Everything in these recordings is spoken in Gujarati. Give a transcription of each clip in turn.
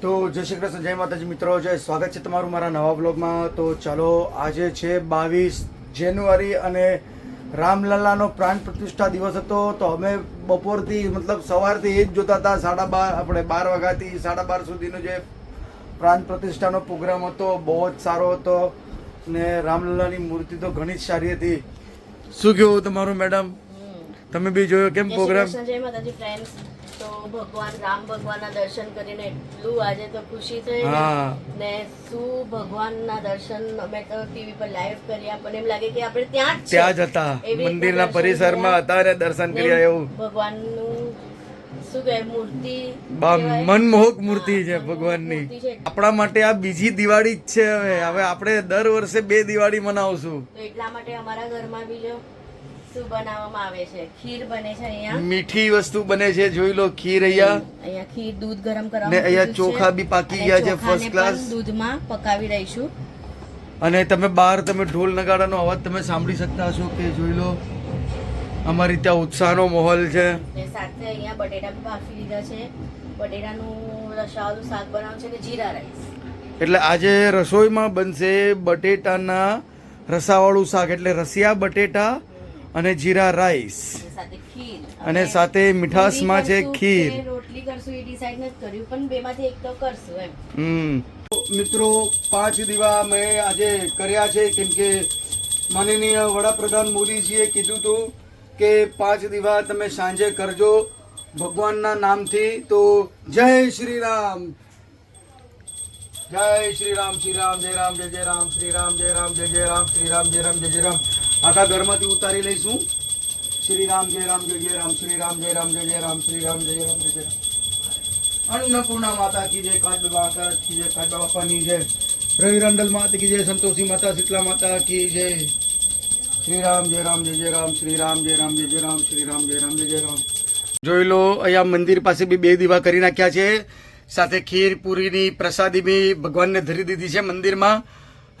તો જય શ્રી કૃષ્ણ જય માતાજી મિત્રો જય સ્વાગત છે તમારું મારા નવા બ્લોગમાં તો ચાલો આજે છે બાવીસ જાન્યુઆરી અને રામલલ્લાનો પ્રાણ પ્રતિષ્ઠા દિવસ હતો. તો અમે બપોરથી મતલબ સવારથી એ જ જોતા હતા સાડા બાર આપણે બાર વાગ્યાથી સાડા બાર સુધીનો જે પ્રાણ પ્રતિષ્ઠાનો પ્રોગ્રામ હતો બહુ જ સારો હતો. ને રામલલ્લાની મૂર્તિ તો ઘણી જ સારી હતી. શું કેવું તમારું મેડમ? તમે બી જોયો કેમ પ્રોગ્રામ? જય માતાજી ફ્રેન્ડ્સ તો ભગવાન રામ ભગવાનના દર્શન કરીને એટલું આજે તો ખુશી થઈ ને. શું ભગવાનના દર્શન અમે તો ટીવી પર લાઈવ કર્યા પણ એમ લાગે કે આપણે ત્યાં જ ત્યાં જ હતા. મંદિરના પરિસરમાં હતા અને દર્શન કર્યા એવું. ભગવાનનું શું કહેવાય મૂર્તિ મનમોહક મૂર્તિ છે ભગવાનની. આપણા માટે આ બીજી દિવાળી જ છે હવે. હવે આપણે દર વર્ષે બે દિવાળી મનાવશું એટલા માટે અમારા ઘરમાં બી જો શું બનાવવામાં આવે છે. ખીર બને છે અહીંયા. મીઠી વસ્તુ બને છે જોઈ લો ખીર અહીંયા. અહીંયા ખીર દૂધ ગરમ કરવા ને અહીંયા ચોખા બી પાકી ગયા છે ફર્સ્ટ ક્લાસ. દૂધમાં પકાવી રહીશું અને તમે બહાર તમે ઢોલ નગાડાનો અવાજ તમે સાંભળી શકતા હશો કે જોઈ લો અમારી ત્યાં ઉત્સાહનો માહોલ છે. સાથે અહીંયા બટેટા બી બાફી લીધા છે. બટેટાનું રસાવાળું શાક બનાવ્યું છે કે જીરા રાઈસ. એટલે આજે રસોઈમાં બનશે બટેટાના રસાવાળું શાક એટલે રસિયા બટેટા અને જીરા રાઈસ. અને સાથે ખીર. અને અમે સાથે મીઠાશમાં છે ખીર. રોટલી કરશું એ ડિસાઈડ નથી કર્યું પણ બેમાંથી એક તો કરશું એમ. હમ. મિત્રો પાંચ દીવા મેં આજે કર્યા છે કેમ કે માનનીય વડાપ્રધાન મોદીજીએ કીધું હતું કે પાંચ દીવા તમે સાંજે કરજો ભગવાનના નામથી. તો જય શ્રી રામ. જય શ્રી રામ શ્રી રામ જય રામ જય જય રામ શ્રી રામ જય રામ જય જય રામ શ્રી રામ જય રામ જય જય રામ. આખા ઘરમાંથી ઉતારી લઈશું શ્રી રામ જય રામ જય જય રામ શ્રી રામ જય રામ જય જય રામ શ્રી રામ જય રામ જય જય અન્નપૂર્ણા માતા કી જય કાજ માતા કી જય કાજ બાપાની જય રવિ માતા કી જય સંતોષી માતા શીતલા માતા કી જય શ્રી રામ જય રામ જય જય રામ શ્રી રામ જય રામ જય જય રામ શ્રી રામ જય રામ જય જય રામ જોઈ લો અહીંયા મંદિર પાસે બી બે દીવા કરી નાખ્યા છે સાથે ખીર પૂરીની પ્રસાદી બી ભગવાનને ધરી દીધી છે મંદિરમાં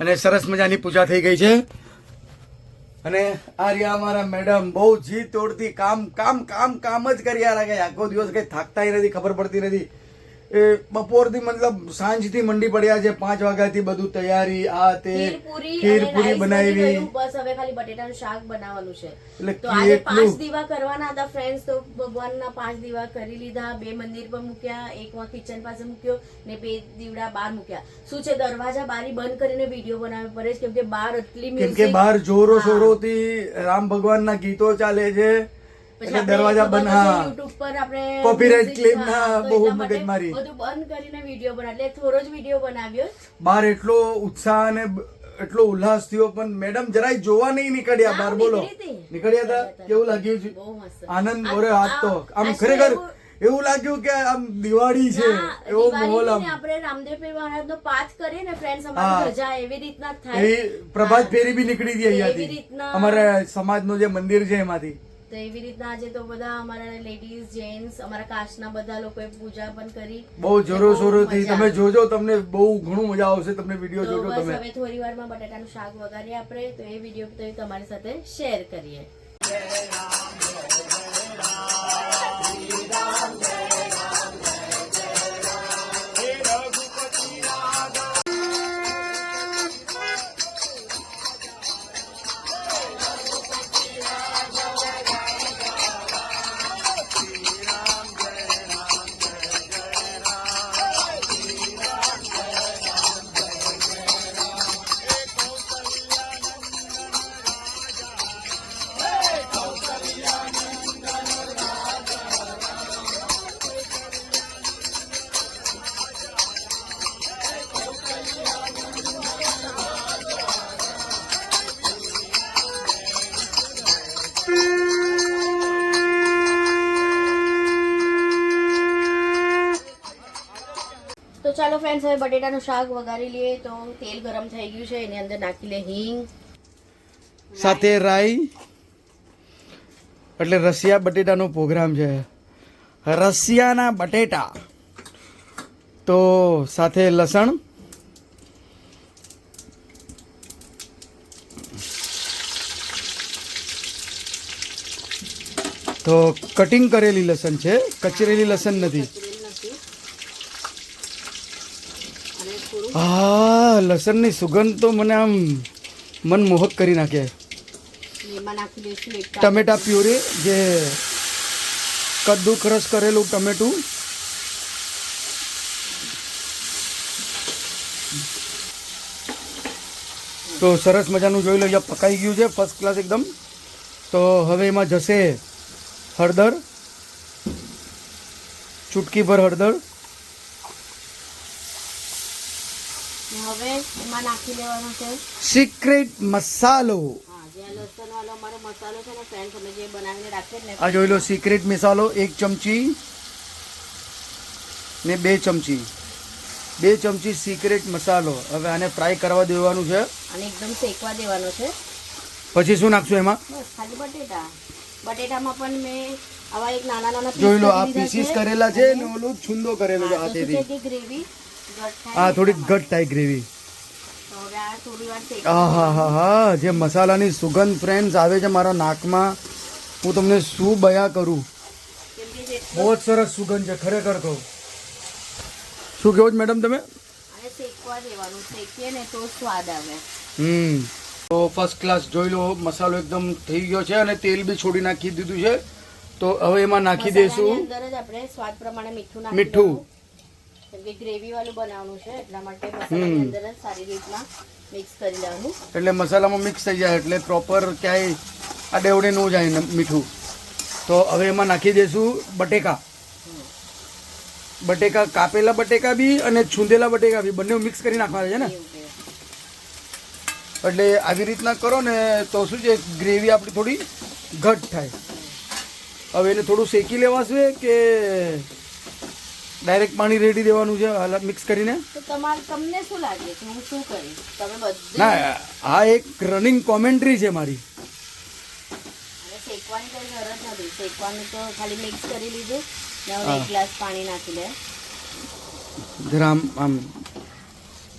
અને સરસ મજાની પૂજા થઈ ગઈ છે અને આ રહ્યા અમારા મેડમ બહુ જી તોડતી, કામ કામ કામ કામ જ કર્યા રાખે આખો દિવસ કઈ થાકતાય નથી, ખબર પડતી નથી. એ બપોરથી મતલબ સાંજથી મંડી પડ્યા છે પાંચ વાગ્યાથી બધું તૈયારી આ તે ખીર પૂરી ખીર અને પૂરી rice બની બનાવી. બસ હવે ખાલી બટેટાનું શાક બનાવવાનું છે. તો આજે પાંચ દીવા કરવાના હતા ફ્રેન્ડ્સ તો ભગવાનના પાંચ દીવા કરી લીધા બે મંદિર પર મૂક્યા એકમાં કિચન પાસે મૂક્યો ને બે દીવડા બહાર મૂક્યા. શું છે દરવાજા બારી બંધ કરીને વીડિયો બનાવવો પડે છે કેમ કે બહાર એટલી કેમ કે બહાર જોરો. શોરોથી રામ ભગવાનના ગીતો ચાલે છે. એટલે દરવાજા બંધ હા. YouTube પર આપણે કોપીરાઇટ ક્લેમ ના બહુ મગજ મારી બધું બંધ કરીને વિડિયો બનાવ્યો એટલે થોડો જ વિડિયો બનાવ્યો બહાર એટલો ઉત્સાહ અને એટલો ઉલ્લાસ થયો પણ મેડમ જરાય જોવા નહીં નીકળ્યા બાર બોલો. નીકળ્યા હતા કેવું લાગ્યું છે? આનંદ ઓરે હાથ તો. આમ ખરેખર એવું- લાગ્યું કે આમ દિવાળી છે ના, એવો માહોલ આમ. આપણે રામદેવ પીર મહારાજનો પાઠ કરીએ ને ફ્રેન્ડ સમાજ ધજા એવી રીતના થાય. એ પ્રભાત ફેરી બી નીકળી એવી અહીંયાથી. અમારા સમાજનું જે મંદિર છે એમાંથી. તો એવી રીતના આજે તો બધા અમારા લેડીઝ જેન્ટ્સ અમારા કાસ્ટના બધા લોકોએ પૂજા પણ કરી. બહુ જોરો શોરોથી તમે જોજો તમને બહુ ઘણું મજા આવશે તમને વીડિયો જોજો તમે. હવે થોડી વારમાં બટાટાનું શાક વગાડીએ આપણે તો એ વીડિયો તો તમારી સાથે શેર કરીએ. ચાલો ફ્રેન્ડ્સ હવે બટેટાનું શાક વઘારી લઈએ. તો તેલ ગરમ થઈ ગયું છે, એની અંદર નાખી લે હિંગ. સાથે રાઈ. એટલે રશિયા બટેટાનો પ્રોગ્રામ છે. રશિયાના બટેટા. તો સાથે લસણ. તો કટિંગ કરેલી લસણ છે. કચરેલી લસણ નથી. આ લસણની સુગંધ તો મને આમ મનમોહક કરી નાખે. ટમેટા પ્યુરી જે કદ્દુ ક્રશ કરેલું ટમેટું. તો સરસ મજાનું જોઈ લો પકાઈ ગયું છે ફર્સ્ટ ક્લાસ એકદમ. તો હવે એમાં જશે હળદર ચૂટકી ભર હળદર ને હવે એમાં નાખી લેવાનો છે. સિક્રેટ મસાલો આ લસણ વાળો અમારો મસાલો છે ને ફ્રેન્ડ્સ અમે જે બનાવીને રાખીએ ને આ જોઈ લો સિક્રેટ મસાલો એક ચમચી ને બે ચમચી. બે ચમચી સિક્રેટ મસાલો હવે આને ફ્રાય કરવા દેવાનું છે. અને એકદમ શેકવા દેવાનો છે. પછી શું નાખશું એમાં? ખાલી બટેટા. બટેટામાં પણ મેં આવા એક નાના નાના જોઈ લો આ પીસીસ કરેલા છે ને ઓલું છુંદો કરેલો છે હાથેથી. ગ્રેવી આ થોડીક ઘટ થાય ગ્રેવી. આ હા હા હા જે મસાલાની સુગંધ ફ્રેન્ડ્સ આવે છે મારા નાકમાં હું તમને શું બયા કરું? બહુ જ સરસ સુગંધ છે ખરેખર કહું. શું કહો છો મેડમ તમે? હમ. તો ફર્સ્ટ ક્લાસ જોઈ લો મસાલો એકદમ થઈ ગયો છે અને તેલ બી છોડી નાખી દીધું છે. તો હવે એમાં નાખી દઈશું મીઠું. કેમ કે ગ્રેવી વાળું બનાવવાનું છે એટલા માટે મસાલાની અંદર જ સારી રીતના મિક્સ કરી લેવાનું. એટલે મસાલામાં મિક્સ થઈ જાય એટલે પ્રોપર ક્યાંય આ ડેવડે ન જાય મીઠું. તો હવે એમાં નાખી દઈશું બટેકા. બટેકા કાપેલા બટેકા બી અને છૂંદેલા બટેકા બી બંને મિક્સ કરી નાખવાના છે ને? એટલે આવી રીતના કરો ને તો શું છે ગ્રેવી આપણી થોડી ઘટ થાય. હવે એને થોડું શેકી લેવાશે કે ડાયરેક્ટ પાણી રેડી દેવાનું છે હાલ મિક્સ કરીને. તો તમારે તમને શું લાગે છે? હું શું કરીશ? તમે બધું ના આ એક રનિંગ કોમેન્ટ્રી છે મારી. શેકવાની કોઈ જરૂર નથી. શેકવાનું તો ખાલી મિક્સ કરી લીધું. ને હવે એક ગ્લાસ પાણી નાખી લે જરા આમ આમ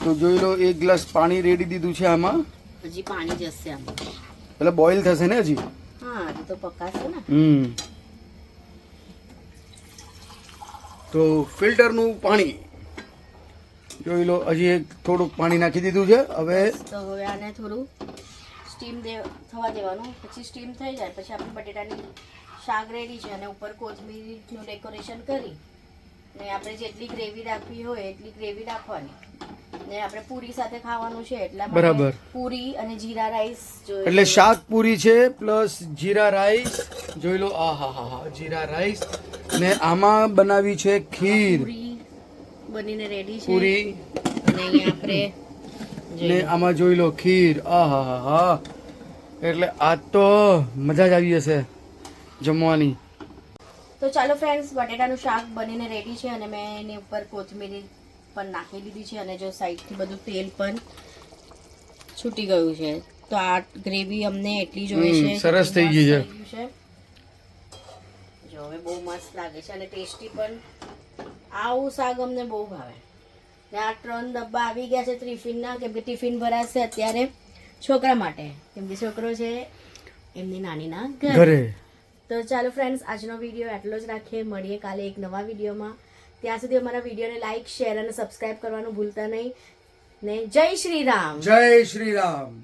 તો જોઈ લો એક ગ્લાસ પાણી રેડી દીધું છે આમાં. હજી પાણી જશે આમ. એટલે બોઇલ થશે ને હજી? હા હજી તો પકાશે ને. હમ. તો ફિલ્ટરનું પાણી. જોઈ લો હજી એક થોડુંક પાણી નાખી દીધું છે. હવે તો હવે આને થોડું સ્ટીમ દે થવા દેવાનું. પછી સ્ટીમ થઈ જાય પછી આપણે બટેટાની શાક રેડી છે અને ઉપર કોથમીરનું ડેકોરેશન કરી ને આપણે જેટલી ગ્રેવી રાખવી હોય એટલી ગ્રેવી રાખવાની ને આપણે પૂરી સાથે ખાવાનું છે એટલા બરાબર. પૂરી અને જીરા રાઈસ એટલે શાક પૂરી છે પ્લસ જીરા રાઈસ જોઈ લો આ હા હા હા જીરા રાઈસ ને આમાં બનાવી છે ખીર. બનીને રેડી છે. પૂરી. અને અહીંયા આપણે ને આમાં જોઈ લો ખીર. આ હા હા હા એટલે આજ તો મજા જ આવી જશે જમવાની. તો ચાલો ફ્રેન્ડ્સ બટેટાનું શાક બનીને રેડી છે અને મેં એની ઉપર કોથમીરી પણ નાખી દીધી છે અને જો સાઈડથી બધું તેલ પણ છૂટી ગયું છે. તો આ ગ્રેવી અમને એટલી જોઈએ છે સરસ થઈ ગઈ છે. જો હવે બહુ મસ્ત લાગે છે અને ટેસ્ટી પણ. આવું શાક અમને બહુ ભાવે. ને આ ત્રણ ડબ્બા આવી ગયા છે ટિફિનના કેમ કે ટિફિન ભરાશે અત્યારે છોકરા માટે. કેમ કે છોકરો છે એમની નાનીના ઘરે. ઘરે. તો ચાલો ફ્રેન્ડ્સ આજનો વીડિયો આટલો જ રાખીએ. મળીએ કાલે એક નવા વિડીયોમાં ત્યાં સુધી અમારા વિડીયોને લાઇક શેર અને સબસ્ક્રાઇબ કરવાનું ભૂલતા નહીં. ને જય શ્રી રામ. જય શ્રી રામ.